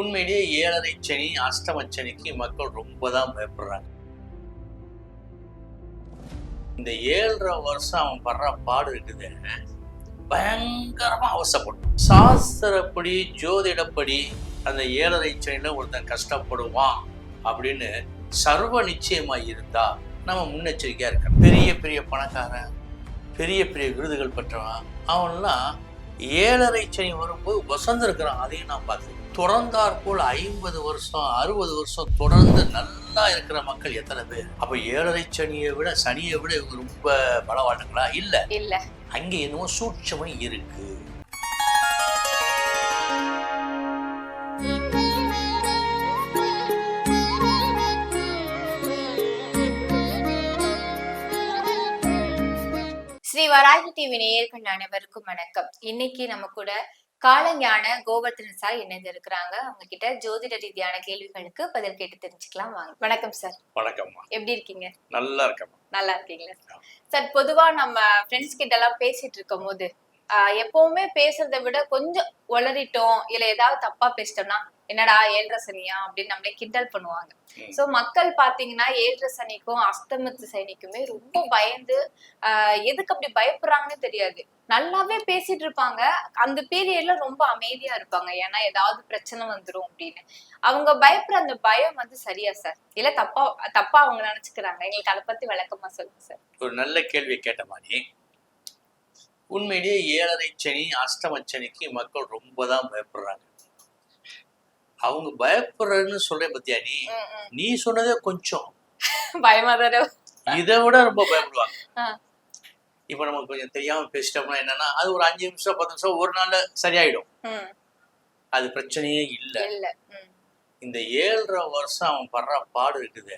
உண்மையிலேயே ஏழரை சனி அஷ்டம சனிக்கு மக்கள் ரொம்ப தான் பயப்படுறாங்க. இந்த ஏழரை வருஷம் அவன் படுற பாடு இருக்குது. பயங்கரமா அவசப்படும். சாஸ்திரப்படி ஜோதிடப்படி அந்த ஏழரை சனியில ஒருத்தன் கஷ்டப்படுவான் அப்படின்னு சர்வ நிச்சயமா இருந்தா நம்ம முன்னெச்சரிக்கையா இருக்கணும். பெரிய பெரிய பணக்காரன் பெரிய பெரிய விருதுகள் பெற்றவன் அவன்லாம் ஏழரை சனி வரும்போது வசந்து இருக்கிறான் அதையும் நான் பார்த்துருக்கேன் தொடர்ந்தாற் போல் ஐம்பது வருஷம் அறுபது வருஷம் தொடர்ந்து நல்லா இருக்கிற மக்கள் எத்தனை பேர்? அப்ப ஏழரை சனியை விட சனியை விட இவங்க ரொம்ப பலவாட்டுங்களா இல்ல. இல்ல. அங்க என்னவோ சூட்சமம் இருக்கு. ஸ்ரீ வராகி டிவி நேயர்கள் அனைவருக்கும் வணக்கம். இன்னைக்கு நம்ம கூட காலஞான கோவர்தன் சார் இணைந்திருக்கிறாங்க. அவங்க கிட்ட ஜோதிட ரீதியான கேள்விகளுக்கு பதில் கேட்டு தெரிஞ்சுக்கலாம். வாங்க. வணக்கம் சார் வணக்கம்மா. எப்படி இருக்கீங்க? நல்லா இருக்கம்மா. நல்லா இருக்கீங்களா? சார் பொதுவா நம்ம ஃப்ரெண்ட்ஸ் கிட்ட எல்லாம் பேசிட்டு இருக்கும் போது எப்பவுமே பேசுறதை விட கொஞ்சம் உளறிட்டோம் இல்ல ஏதாவது தப்பா பேசிட்டோம்னா என்னடா ஏழரை சனியா அப்படின்னு நம்மளே கிண்டல் பண்ணுவாங்க. சோ மக்கள் பாத்தீங்கன்னா ஏழரை சனிக்கும் அஸ்தமத்து சனிக்குமே ரொம்ப பயந்து ஆஹ் எதுக்கு அப்படி பயப்படுறாங்கன்னு தெரியாது. நல்லாவே பேசிட்டு இருப்பாங்க. அந்த பீரியட்ல ரொம்ப அமைதியா இருப்பாங்க. ஏன்னா ஏதாவது பிரச்சனை வந்துரும் அப்படின்னு. அவங்க பயப்படுற அந்த பயம் வந்து சரியா சார்? இல்ல தப்பா தப்பா அவங்க நினைச்சுக்கிறாங்க? எங்களுக்கு அதை பத்தி விளக்கமா சொல்லுங்க சார். ஒரு நல்ல கேள்வி கேட்ட மாதிரி உண்மையிலேயே ஏழரை சனி அஷ்டம சனிக்கு மக்கள் ரொம்ப தான் பயப்படுறாங்க. அவங்க பயப்படுறன்னு சொல்றேன் பத்தியா நீ. நீ சொன்னதே கொஞ்சம். பயமா தானே? இதை விட ரொம்ப பயப்படுவாங்க. இப்ப நமக்கு கொஞ்சம் தெரியாம பேசிட்டோம்னா என்னன்னா அது ஒரு அஞ்சு நிமிஷம் பத்து நிமிஷம் ஒரு நாள்ல சரியாயிடும். அது பிரச்சனையே இல்லை. இந்த ஏழரை வருஷம் அவன் படுற பாடு இருக்குது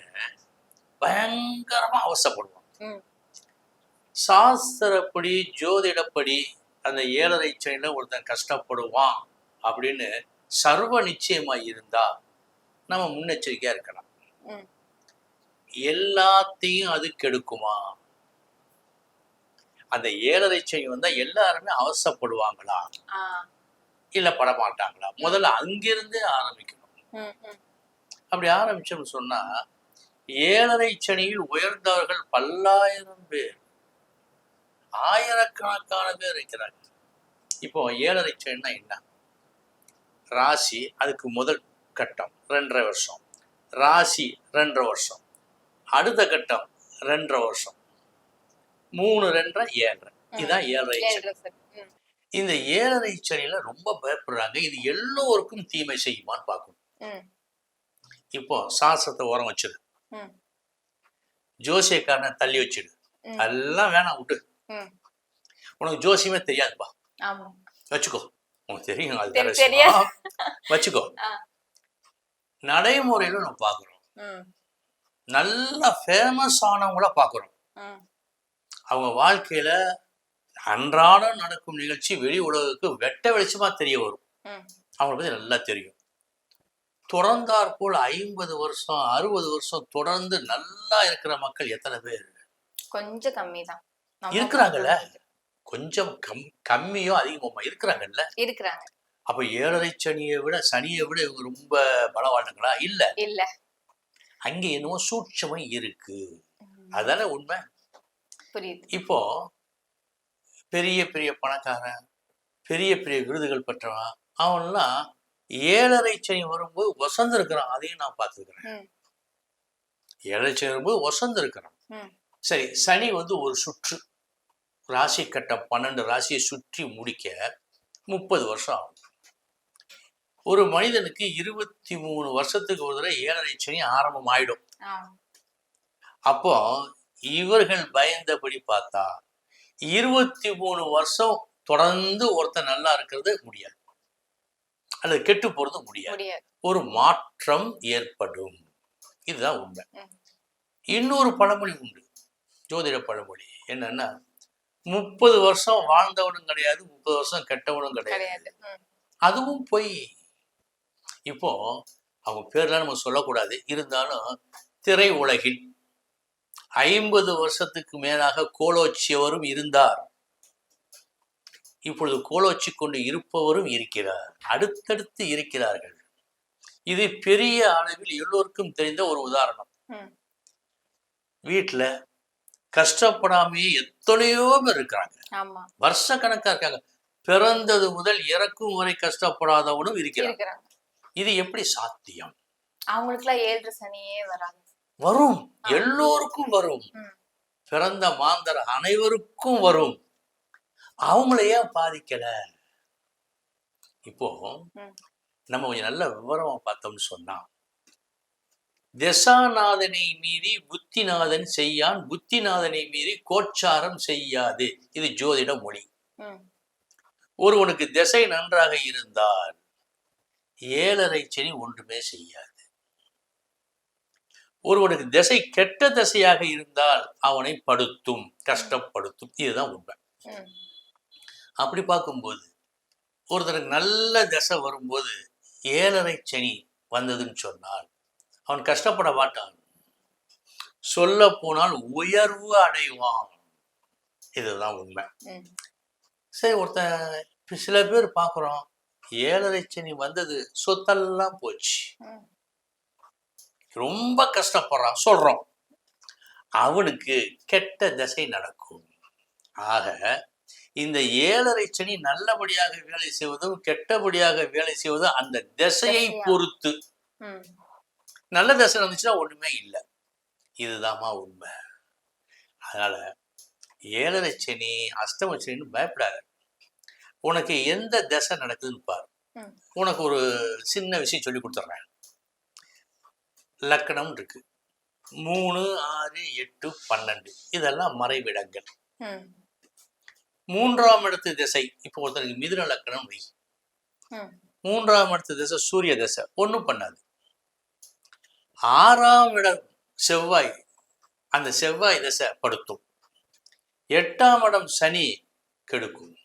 பயங்கரமா அவசப்படுவான் சாஸ்திரப்படி ஜோதிடப்படி அந்த ஏழரை சனியில ஒருத்தன் கஷ்டப்படுவான் அப்படின்னு சர்வ நிச்சயமா இருந்தா நம்ம முன்னெச்சரிக்கையா இருக்கலாம். எல்லாத்தையும் அது கெடுக்குமா? அந்த ஏழரை சனி வந்தா எல்லாருமே அவசப்படுவாங்களா இல்ல படமாட்டாங்களா? முதல்ல அங்கிருந்தே ஆரம்பிக்கணும். அப்படி ஆரம்பிச்சோம்னு சொன்னா ஏழரை சனியில் உயர்ந்தவர்கள் பல்லாயிரம் பேர். ஆயிரக்கணக்கான பேர் இருக்கிறாங்க. இப்போ ஏழரை சனின்னா என்ன? ராசி அதுக்கு முதல் கட்டம் ரெண்டரை வருஷம். ராசி ரெண்டரை வருஷம். அடுத்த கட்டம் ரெண்டரை வருஷம். மூணு ரெண்டரை ஏழரை. இதுதான் ஏழரை இந்த ஏழரை சனியில ரொம்ப பயப்படுறாங்க. இது எல்லோருக்கும் தீமை செய்யுமான்னு பார்க்கணும். இப்போ சாஸ்திரத்தை ஓரம் வச்சிடு ஜோசியக்காரனை தள்ளி வச்சிடு எல்லாம் வேணாம் விட்டு. உனக்கு ஜோசியமே தெரியாதுப்பா. வச்சுக்கோ. உனக்கு தெரியும். அது. வச்சுக்கோ. நடைமுறையில நம்ம பார்க்குறோம். ம், நல்ல ஃபேமஸ் ஆனவங்கள பார்க்குறோம். ம், அவங்க வாழ்க்கையில அன்றாடம் நடக்கும் நிகழ்ச்சி வெளி உலகுக்கு வெட்ட வெளிச்சமா தெரிய வரும். அவங்கள பத்தி நல்லா தெரியும். தொடர்ந்தாற் போல் ஐம்பது வருஷம் அறுபது வருஷம் தொடர்ந்து நல்லா இருக்கிற மக்கள் எத்தனை பேர்? கொஞ்சம் கம்மி தான் இருக்கிறாங்கல்ல? கொஞ்சம் கம் கம்மியோ அதிகமோ இருக்கிறாங்கல்ல? இருக்கிறாங்க. அப்ப ஏழரை சனியை விட சனியை விட இவங்க ரொம்ப பலவானுங்களா இல்ல. இல்ல. அங்க என்னவோ சூட்சமம் இருக்கு. அதானே உண்மை? இப்போ பெரிய பெரிய பணக்காரன் பெரிய பெரிய விருதுகள் பெற்றவன் அவன்லாம் ஏழரை சனி வரும்போது வசந்து இருக்கிறான் அதையும் நான் பார்த்துருக்கிறேன். ஏழரை சனி வரும்போது வசந்து இருக்கிறான் ம், சரி சனி வந்து ஒரு சுற்று. ராசி கட்டம் பன்னெண்டு ராசியை சுற்றி முடிக்க முப்பது வருஷம் ஆகும் ஒரு மனிதனுக்கு இருபத்தி மூணு வருஷத்துக்கு ஒரு தடவை ஏழரை சனி ஆரம்பம் ஆயிடும் அப்போ இவர்கள் பயந்தபடி பார்த்தா இருபத்தி மூணு வருஷம் தொடர்ந்து ஒருத்தன் நல்லா இருக்கிறது முடியாது. அல்லது கெட்டு போறது முடியாது. ஒரு மாற்றம் ஏற்படும். இதுதான் உண்மை. இன்னொரு பழமொழி உண்டு. ஜோதிட பழமொழி என்னன்னா முப்பது வருஷம் வாழ்ந்தவனும் கிடையாது முப்பது வருஷம் கெட்டவனும் கிடையாது. அதுவும் பொய். இப்போ அவங்க பேர்லாம் நம்ம சொல்லக்கூடாது. இருந்தாலும் திரை உலகில் ஐம்பது வருஷத்துக்கு மேலாக கோலோச்சியவரும் இருந்தார். இப்பொழுது கோலோச்சி கொண்டு இருப்பவரும் இருக்கிறார். அடுத்தடுத்து இருக்கிறார்கள். இது பெரிய அளவில் எல்லோருக்கும் தெரிந்த ஒரு உதாரணம். வீட்டுல கஷ்டப்படாமையே எத்தனையோ பேர் இருக்கிறாங்க. வருஷ கணக்கா இருக்காங்க. பிறந்தது முதல் இறக்கும் வரை கஷ்டப்படாதவனும் இருக்கிறாங்க. இது எப்படி சாத்தியம்? அவங்களுக்கு எல்லாம் ஏழரை சனியே வராது. வரும். எல்லோருக்கும் வரும். பிறந்த மாந்தர் அனைவருக்கும் வரும். அவங்கள ஏன் பாதிக்கல? இப்போ. நம்ம கொஞ்சம் நல்ல விவரமா பார்த்தோம்னு சொன்னா தசாநாதனை மீறி புத்திநாதன் செய்யான். புத்திநாதனை மீறி கோச்சாரம் செய்யாது. இது ஜோதிட மொழி. ஒருவனுக்கு திசை நன்றாக இருந்தால் ஏழரை சனி ஒன்றுமே செய்யாது. ஒருவனுக்கு திசை கெட்ட திசையாக இருந்தால் அவனை படுத்தும் கஷ்டப்படுத்தும். இதுதான் உண்மை. அப்படி பார்க்கும்போது ஒருத்தருக்கு நல்ல திசை வரும்போது ஏழரை சனி வந்ததுன்னு சொன்னால் அவன் கஷ்டப்பட மாட்டான் சொல்ல போனால் உயர்வு அடைவான் இதுதான் உண்மை. சரி ஒருத்தன் சில பேர் பார்க்குறோம் ஏழரை சனி வந்தது சொத்தெல்லாம் போச்சு. ரொம்ப கஷ்டப்படுறான் சொல்றோம் அவனுக்கு கெட்ட திசை நடக்கும் ஆக இந்த ஏழரை சனி நல்லபடியாக வேலை செய்வதும் கெட்டபடியாக வேலை செய்வதும் அந்த திசையை. பொறுத்து. நல்ல திசை இருந்துச்சுன்னா ஒண்ணுமே இல்லை. இதுதாம்மா உண்மை. அதனால ஏழரை சனி அஷ்டம சனின்னு பயப்படாத. உனக்கு எந்த திசை நடக்குதுன்னு பாரு. உனக்கு ஒரு சின்ன விஷயம் சொல்லி கொடுத்துட்றேன் லக்கணம் இருக்கு. மூணு ஆறு எட்டு பன்னெண்டு. இதெல்லாம் மறைவிடங்கள். மூன்றாம் இடத்து திசை. இப்போ ஒருத்தருக்கு மிதுன லக்கணம் வை. மூன்றாம் இடத்து திசை சூரிய திசை. ஒன்றும் பண்ணாது. ஆறாம் இடம் செவ்வாய். அந்த செவ்வாய் திசை படுத்தும். எட்டாம் இடம் சனி கெடுக்கும்.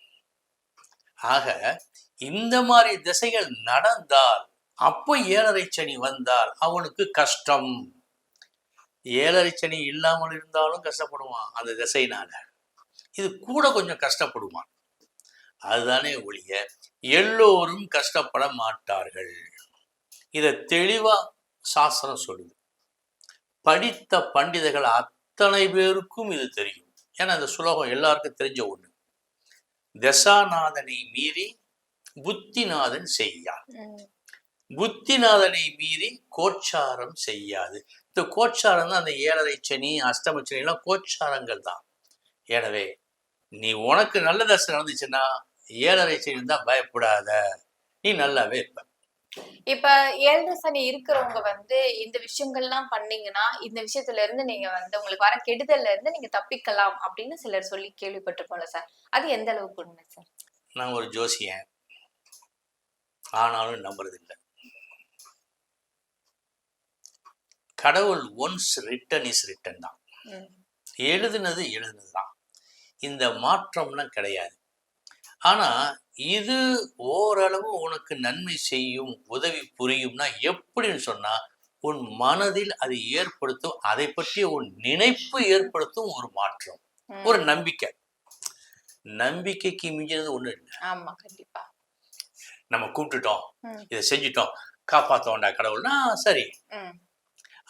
ஆக இந்த மாதிரி திசைகள் நடந்தால் அப்போ ஏழரை சனி வந்தால் அவனுக்கு கஷ்டம். ஏழரை சனி இல்லாமல் இருந்தாலும் கஷ்டப்படுவான் அந்த திசையினால. இது கூட கொஞ்சம் கஷ்டப்படுவான். அதுதானே ஒழிய எல்லோரும் கஷ்டப்பட மாட்டார்கள். இதை தெளிவாக சாஸ்திரம் சொல்லுது. படித்த பண்டிதர்கள் அத்தனை பேருக்கும் இது தெரியும். ஏன்னா இந்த சுலோகம் எல்லாருக்கும் தெரிஞ்ச ஒண்ணு. தசாநாதனை மீறி புத்திநாதன் செய்யான் ம். புத்திநாதனை மீறி கோச்சாரம் செய்யாது. இந்த கோச்சாரம் தான் அந்த ஏழரை சனி அஷ்டம சனி எல்லாம் கோச்சாரங்கள் தான். எனவே நீ உனக்கு நல்ல தசை நடந்துச்சுன்னா ஏழரை சனி இருந்தா பயப்படாத. நீ நல்லாவே இருப்ப. இப்ப ஏழரை சனி இருக்கிறவங்க வந்து இந்த விஷயங்கள்லாம் பண்ணீங்கன்னா இந்த விஷயத்துல இருந்து நீங்க வந்து உங்களுக்கு வர கெடுதல்ல இருந்து நீங்க தப்பிக்கலாம் அப்படின்னு சிலர் சொல்லி கேள்விப்பட்டிருப்போம்ல சார். அது எந்த அளவுக்கு உண்மை சார்? நான் ஒரு ஜோசியன். ஆனாலும் நம்புறதில்லை. கடவுள் ஒன்ஸ் ரிட்டன் இஸ் ரிட்டன் தான். எழுதுனது எழுதுனது தான் இந்த மாற்றம்லாம் கிடையாது. ஆனா இது ஓரளவு உனக்கு நன்மை செய்யும் உதவி புரியும்னா எப்படின்னு சொன்னா உன் மனதில் அது ஏற்படுத்தும் அதை பற்றிய உன் நினைப்பு ஏற்படுத்தும் ஒரு மாற்றம். ஒரு நம்பிக்கை நம்பிக்கைக்கு மிஞ்சினது ஒண்ணு இல்லை ஆமா கண்டிப்பா நம்ம கூப்பிட்டுட்டோம். இதை செஞ்சுட்டோம் காப்பாத்தோண்டா கடவுள்னா சரி.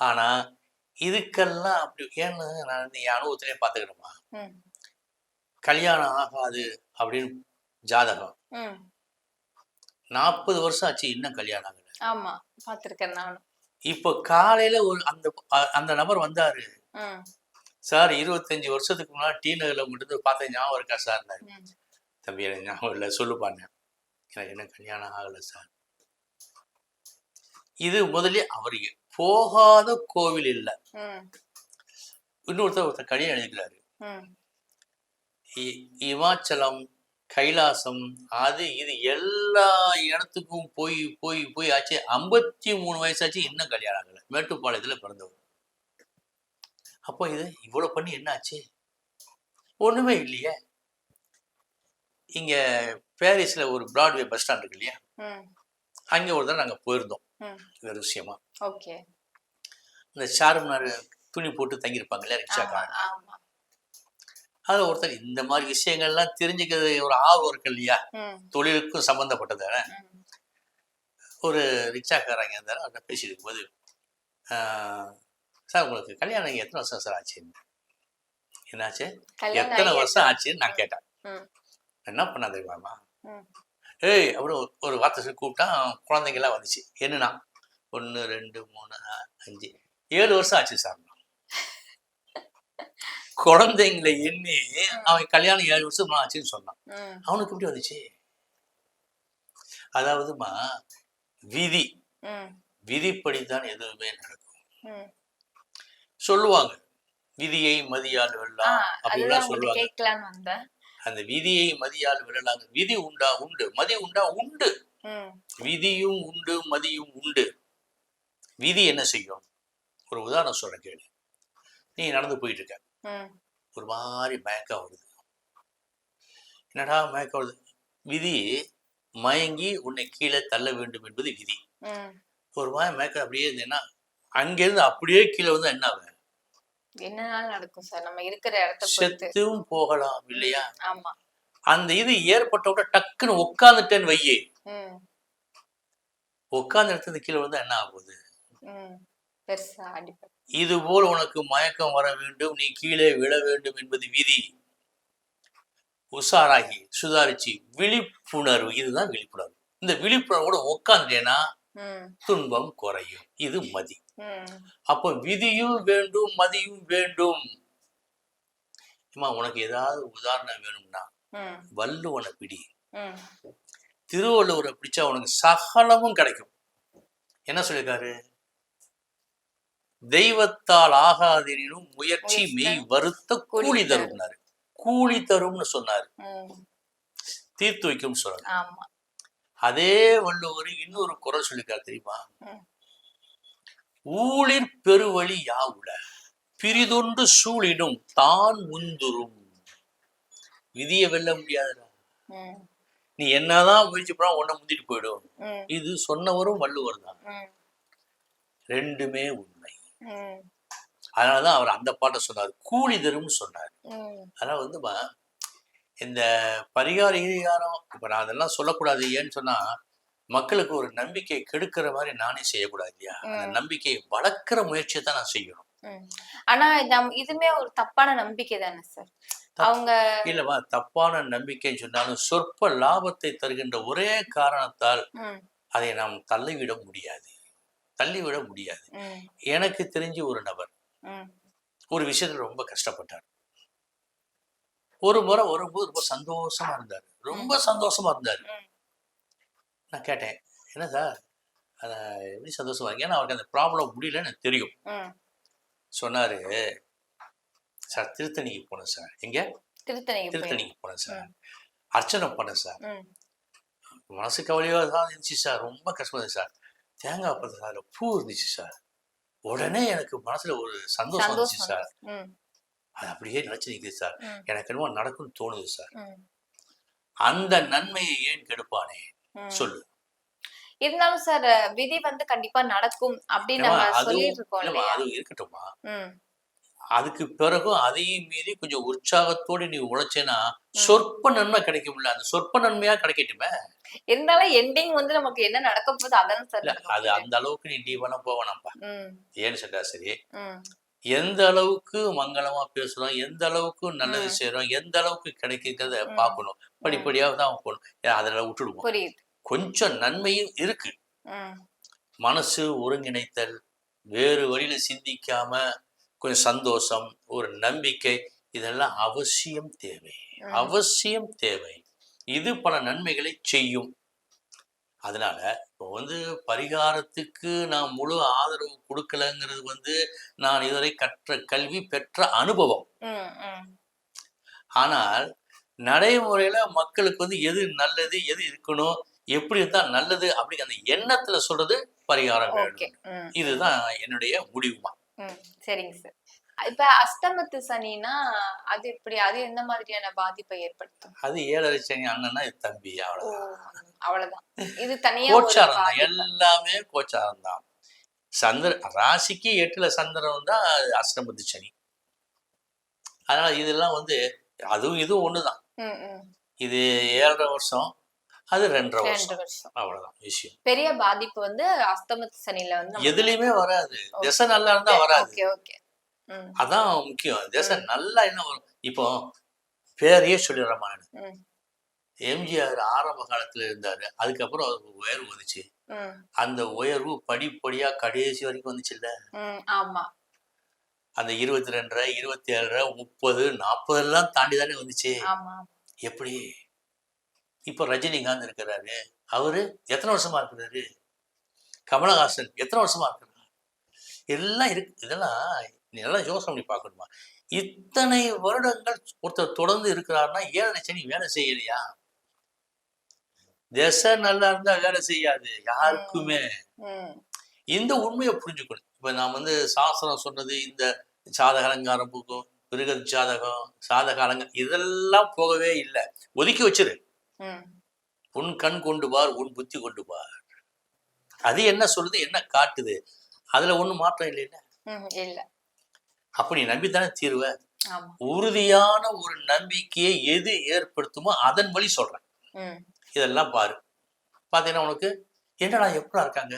ஆனா இதுக்கெல்லாம் அப்படி ஏன்னு நான் என் அனுபவத்திலே பார்த்துக்கிட்டோமா ம். கல்யாணம் ஆகாது அப்படின்னு ஜாதகம். நாற்பது வருஷம் ஆச்சு இன்னும் கல்யாணம் ஆகல. ஆமா பாத்திருக்கேன் நானும். இப்போ காலையில ஒரு அந்த அந்த நபர் வந்தாரு. சார் இருபத்தஞ்சு வருஷத்துக்கு முன்னாடி டி நகர்ல மட்டும் பார்த்த ஞாபகம் இருக்கா சார். தம்பி எனக்கு ஞாபகம் இல்லை சொல்லுப்பாங்க எனக்கு என்ன கல்யாணம் ஆகல சார். இது முதல்ல அவர் போகாத கோவில் இல்லை. இன்னொருத்தர் ஒருத்தர் கல்யாணம் எழுதிக்கிறாரு. இமாச்சலம் கைலாசம் அது இது எல்லா இடத்துக்கும் போய் போய் போய் ஆச்சு. ஐம்பத்தி மூணு வயசாச்சு இன்னும் கல்யாணம் ஆகலை. மேட்டுப்பாளையத்தில் பிறந்தவர். அப்போ இது இவ்வளோ பண்ணி என்ன ஆச்சு? ஒன்றுமே இல்லையே. இங்கே பாரிஸில் ஒரு பிராட்வே பஸ் ஸ்டாண்ட் இருக்கு இல்லையா. அங்கே ஒரு தடவை நாங்கள் போயிருந்தோம். இந்த விஷயமா. ஓகே. இந்த சார்மினார் துணி போட்டு தங்கியிருப்பாங்க இல்லையா ஆமா. அதில் ஒருத்தர் இந்த மாதிரி விஷயங்கள்லாம் தெரிஞ்சுக்கிறது ஒரு ஆர்வம் இருக்கு இல்லையா. தொழிலுக்கும் சம்மந்தப்பட்டது ம். ஒரு ரிக்ஷாக்காரங்க இருந்தாரு அவர்கிட்ட பேசிட்டு இருக்கும்போது "ஆஹ், சார் உங்களுக்கு கல்யாணம் எத்தனை வருஷம் சார் ஆச்சு? என்னாச்சு? எத்தனை வருஷம் ஆச்சுன்னு நான் கேட்டேன். என்ன பண்ணா தெரியுமாமா ஏய் அப்படின்னு ஒரு- வார்த்தை சொல்லி கூப்பிட்டா குழந்தைங்கெல்லாம் வந்துச்சு. என்னன்னா ஒன்று ரெண்டு மூணு அஞ்சு. ஏழு வருஷம் ஆச்சு சார். குழந்தைங்களை எண்ணி அவன் கல்யாணம் ஏழு வருஷம் ஆச்சுன்னு சொன்னான். அவனுக்கு எப்படி வந்துச்சு? அதாவதுமா விதி. விதிப்படிதான் எதுவுமே நடக்கும். சொல்லுவாங்க. விதியை மதியால் அப்படின்லாம் உங்ககிட்ட சொல்லுவாங்க. அந்த விதியை மதியால் வெல்லலாங்க. விதி உண்டா? உண்டு. மதி உண்டா? உண்டு. விதியும் உண்டு மதியும் உண்டு. விதி என்ன செய்யும்? ஒரு உதாரணம் சொல்ற கேளு. நீ நடந்து போயிட்டு இருக்க. ஒரு மாதிரி மயக்கம் வருது. என்னடா மயக்கம் வருது? விதி மயங்கி உன்னை கீழே தள்ள வேண்டும் என்பது விதி. ஒரு மாதிரி மயக்கம் அப்படியே இருந்தேன்னா அங்கிருந்து அப்படியே கீழே வந்து என்ன ஆகும்? என்னனாலும் நடக்கும் சார். நம்ம இருக்கிற இடத்த செத்தும் போகலாம் இல்லையா? ஆமா. அந்த இது ஏற்பட்ட உடனே டக்குன்னு உட்காந்துட்டேன்னு வையே. ம், உட்கார்ந்த இடத்துல கீழே வந்து என்ன ஆகுது. பெருசா அடிப்படை இது போல் உனக்கு மயக்கம் வர வேண்டும் நீ கீழே விழ வேண்டும் என்பது விதி. உஷாராகி சுதாரிச்சு விழிப்புணர்வு இதுதான் விழிப்புணர்வு. இந்த விழிப்புணர்வோட உட்காந்துட்டேன்னா ம், துன்பம் குறையும். இது மதி. அப்போ விதியும் வேண்டும் மதியும் வேண்டும். அம்மா உனக்கு ஏதாவது உதாரணம் வேணும்னா வள்ளுவனை பிடி. திருவள்ளுவரை பிடிச்சா உனக்கு சகலமும் கிடைக்கும். என்ன சொல்லியிருக்காரு? தெய்வத்தால் ஆகாதெனினும் முயற்சி மெய் வருத்த கூலி தரும்னாரு. கூலி தரும்னு சொன்னாரு. தீர்த்து சொன்னாரு. ஆமா. அதே வள்ளுவர் இன்னொரு குரல் சொல்லியிருக்காரு தெரியுமா? ம். ஊழிற் பெருவழி யாவுல பிரிதொன்று சூழினும் தான் முந்துரும் விதியை வெல்ல முடியாதுடா. நீ என்னதான் முயற்சி பண்ணா உன்னை முந்திட்டு போயிடும். இது சொன்னவரும் வள்ளுவர் தான் ரெண்டுமே உண்மை ம், அதனாலதான் அவர் அந்த பாட்டை சொன்னார். கூலி தரும்னு சொன்னார். அதனால வந்துமா இந்த பரிகார ஈகாரம் இப்ப நான் அதெல்லாம் சொல்லக்கூடாது ஏன்னு சொன்னா மக்களுக்கு ஒரு நம்பிக்கை கெடுக்கிற மாதிரி நானே செய்யக்கூடாது இல்லையா? அந்த. நம்பிக்கையை வளர்க்கிற முயற்சியை தான் நான் செய்யணும். ஆனா நம் இதுமே ஒரு தப்பான நம்பிக்கை தானே சார்? அவங்க இல்லவா தப்பான நம்பிக்கைன்னு சொன்னாலும் சொற்ப லாபத்தை தருகின்ற ஒரே காரணத்தால் அதை நாம் தள்ளிவிட முடியாது. தள்ளிவிட முடியாது. எனக்கு தெரிஞ்சு ஒரு நபர் ஒரு விஷயத்துல ரொம்ப கஷ்டப்பட்டார். ஒரு முறை வரும்போது ரொம்ப சந்தோஷமா இருந்தார். ரொம்ப சந்தோஷமா இருந்தார். நான் கேட்டேன் என்ன சார்? அதை எப்படி சந்தோஷமா இருக்கு ஏன்னா அவருக்கு அந்த ப்ராப்ளம் முடியலன்னு எனக்கு தெரியும். சொன்னாரு சார் திருத்தணிக்கு போனேன் சார். எங்க? திருத்தணிக்கு போய். திருத்தணிக்கு போனேன் சார். அர்ச்சனை பண்ணேன் சார். மனசு கவலையாக தான் இருந்துச்சு சார். ரொம்ப கஷ்டமா இருந்துச்சு சார். தேங்காய் பழம் சார் பூ இருந்துச்சு சார் உடனே எனக்கு மனசுல ஒரு சந்தோஷம் வந்துச்சு சார் அது அப்படியே நினைச்சு நிற்குது சார் எனக்கு என்னமோ நடக்கும்னு தோணுது சார் அந்த நன்மையை ஏன் கெடுப்பானே. சொல்லு. இருந்தாலும் சார் விதி வந்து கண்டிப்பா நடக்கும் அப்படின்னு அது இருக்கட்டும்மா. ம், அதுக்கு பிறகும் அதையும் மீறி கொஞ்சம் உற்சாகத்தோடு நீ உழைச்சேன்னா சொற்ப நன்மை கிடைக்கும்ல. அந்த சொற்ப நன்மையா கிடைக்கட்டுமே. இருந்தாலும் எண்டிங் வந்து நமக்கு என்ன நடக்க போகுது அதானே சார் அது அந்த அளவுக்கு நீ டீவனா போவேணாம்ப்பா ம், ஏன்னு சொன்னா சரி எந்த அளவுக்கு மங்களமா பேசுறோம் எந்த அளவுக்கு நல்லது ம். செய்றோம் எந்த அளவுக்கு கிடைக்கிறத. பார்க்கணும். படிப்படியாக தான் போகணும். ஏன் அதில் விட்டுடுவோம். கொஞ்சம் நன்மையும் இருக்கு. மனசு ஒருங்கிணைத்தல் வேறு வழியில சிந்திக்காம கொஞ்சம் சந்தோஷம் ஒரு நம்பிக்கை இதெல்லாம் அவசியம் தேவை. அவசியம் தேவை இது பல நன்மைகளை செய்யும் அதனால இப்போ வந்து பரிகாரத்துக்கு நான் முழு ஆதரவு கொடுக்கலங்கிறது வந்து நான் இதுவரை கற்ற கல்வி பெற்ற அனுபவம். ஆனால் நடைமுறையில மக்களுக்கு வந்து எது நல்லது எது இருக்கணும் எப்படி இருந்தா நல்லது அப்படிங்கிற அந்த எண்ணத்துல சொல்றது பரிகாரம் இதுதான் என்னுடைய முடிவுமா. சரிங்க சார். இப்ப அஷ்டமத்து சனினா அது எப்படி? அது எந்த மாதிரியான பாதிப்பை ஏற்படுத்தும்? அது ஏழரை சனி அண்ணன்னா இது தம்பி அவ்வளவுதான். அவ்வளவுதான். இது தனியா ஒரு கோச்சாரம் தான். எல்லாமே கோச்சாரம் தான். சந்திர ராசிக்கு எட்டுல சந்திரன் தான் அஷ்டமத்து சனி. அதனால இதெல்லாம் வந்து அதுவும் இதுவும் ஒண்ணுதான். ம், ம், இது ஏழரை வருஷம். அது ரெண்டரை ரெண்டு வருஷம். அவ்வளவுதான் விஷயம். பெரிய பாதிப்பு வந்து அஸ்தமத்து சனியில வந்து எதுலயுமே வராது. திசை நல்லா இருந்தா வராது. அதான் முக்கியம். திசை நல்லா என்ன வரும்? இப்போ பேரையே சொல்லிடுறேன் நான் எம்ஜிஆர் ஆரம்ப காலத்துல இருந்தாரு. அதுக்கப்புறம் அவருக்கு உயர்வு வந்துச்சு. அந்த உயர்வு படிப்படியா கடைசி வரைக்கும் வந்துச்சுல்ல? ம் ஆமா. அந்த இருபத்தி ரெண்டரை இருபத்தி ஏழரை முப்பது நாற்பது எல்லாம் தாண்டி தானே வந்துச்சு எப்படி? இப்போ ரஜினிகாந்த் இருக்கிறாரு. அவரு எத்தனை வருஷமா இருக்கிறாரு? கமலஹாசன் எத்தனை வருஷமா இருக்கிறாரு? எல்லாம் இருக்கு. இதெல்லாம் நீ எல்லாம் யோசனை பண்ணி பார்க்கணுமா? இத்தனை வருடங்கள் ஒருத்தர் தொடர்ந்து இருக்கிறாருன்னா ஏழரை சனி வேலை செய்யலையா? திசை நல்லா இருந்தா வேலை செய்யாது. யாருக்குமே. இந்த உண்மையை புரிஞ்சுக்கணும். இப்போ நான் வந்து சாஸ்திரம் சொன்னது இந்த சாதக அலங்காரம் பூக்கும் மிருகத் ஜாதகம் சாதக அலங்காரம் இதெல்லாம் போகவே இல்லை. ஒதுக்கி வச்சிரு. உன் கண் கொண்டு பார் உன் புத்தி கொண்டு பார். அது என்ன சொல்லுது என்ன காட்டுது? அதுல ஒண்ணும் மாற்றம் இல்லைல்ல? இல்ல. அப்ப நீ நம்பித்தானே தீருவ? உறுதியான ஒரு நம்பிக்கையை எது ஏற்படுத்துமோ அதன் வழி சொல்றேன். இதெல்லாம் பாரு. பார்த்தீங்கன்னா உனக்கு என்னடா எப்படா இருக்காங்க?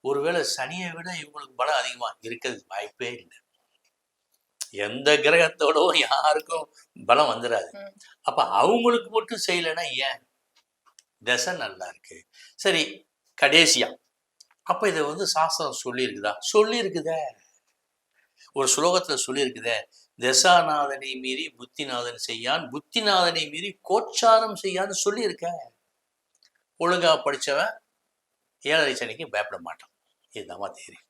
ஒருவேளை சனியை விட இவங்களுக்கு பலம் அதிகமா இருக்கிறது வாய்ப்பே இல்லை. எந்த கிரகத்தோடவும் யாருக்கும் பலம் வந்துடாது. அப்ப அவங்களுக்கு மட்டும் செய்யலைன்னா ஏன்? தசை நல்லா இருக்கு. சரி கடைசியா. அப்ப இதை வந்து சாஸ்திரம் சொல்லியிருக்குதா? சொல்லியிருக்குதே. ஒரு ஸ்லோகத்துல சொல்லியிருக்குதே. தசாநாதனை மீறி புத்திநாதன் செய்யான் புத்திநாதனை மீறி கோச்சாரம் செய்யான்னு சொல்லியிருக்க. ஒழுங்கா படிச்சவன் ஏழரை சனிக்கு பயப்பட மாட்டான். இதுதான் தேரி.